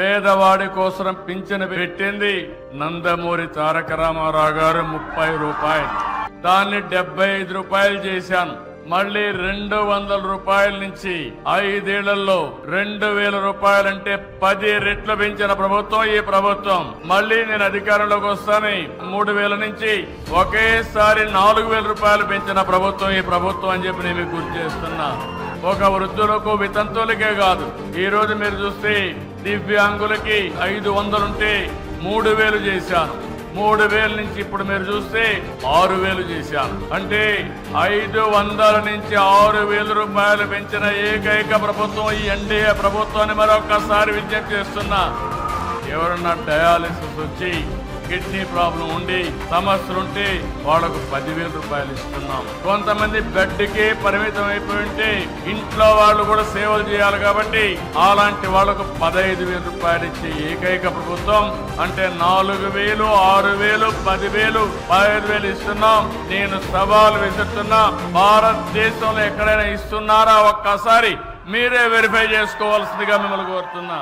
పేదవాడి కోసం పింఛను పెట్టింది నందమూరి తారక రామారావు గారు ముప్పై రూపాయలు. దాన్ని డెబ్బై ఐదు రూపాయలు చేశాను. మళ్ళీ రెండు వందల రూపాయల నుంచి ఐదేళ్ళలో రెండు వేల రూపాయలంటే పది రెట్లు పెంచిన ప్రభుత్వం ఈ ప్రభుత్వం. మళ్ళీ నేను అధికారంలోకి వస్తాను మూడు వేల నుంచి ఒకేసారి నాలుగు వేల రూపాయలు పెంచిన ప్రభుత్వం ఈ ప్రభుత్వం అని చెప్పి నేను గుర్తు చేస్తున్నా. ఒక వృద్ధులకు వితంతులకే కాదు. ఈ రోజు మీరు చూస్తే దివ్యాంగులకి ఐదు వందలుంటే మూడు వేలు చేశాను. మూడు వేల నుంచి ఇప్పుడు మీరు చూస్తే ఆరు వేలు చేశాను. అంటే ఐదు వందల నుంచి ఆరు వేల రూపాయలు పెంచిన ఏకైక ప్రభుత్వం ఈ ఎన్డీఏ ప్రభుత్వాన్ని మరొకసారి విజ్ఞప్తి చేస్తున్నా. ఎవరన్నా డయాలిసిస్ వచ్చి కిడ్నీ ప్రాబ్లం ఉండి సమస్యలుంటే వాళ్ళకు పదివేల రూపాయలు ఇస్తున్నాం. కొంతమంది బెడ్కి పరిమితం అయిపోయి ఉంటే ఇంట్లో వాళ్ళు కూడా సేవలు చేయాలి కాబట్టి అలాంటి వాళ్ళకు పదహైదు వేల రూపాయలు ఇచ్చే ఏకైక ప్రభుత్వం అంటే నాలుగు వేలు ఆరు వేలు పదివేలు పదిహేను వేలు ఇస్తున్నాం. నేను సవాలు విసురుతున్నా భారతదేశంలో ఎక్కడైనా ఇస్తున్నారా ఒక్కసారి మీరే వెరిఫై చేసుకోవాల్సిందిగా మిమ్మల్ని కోరుతున్నా.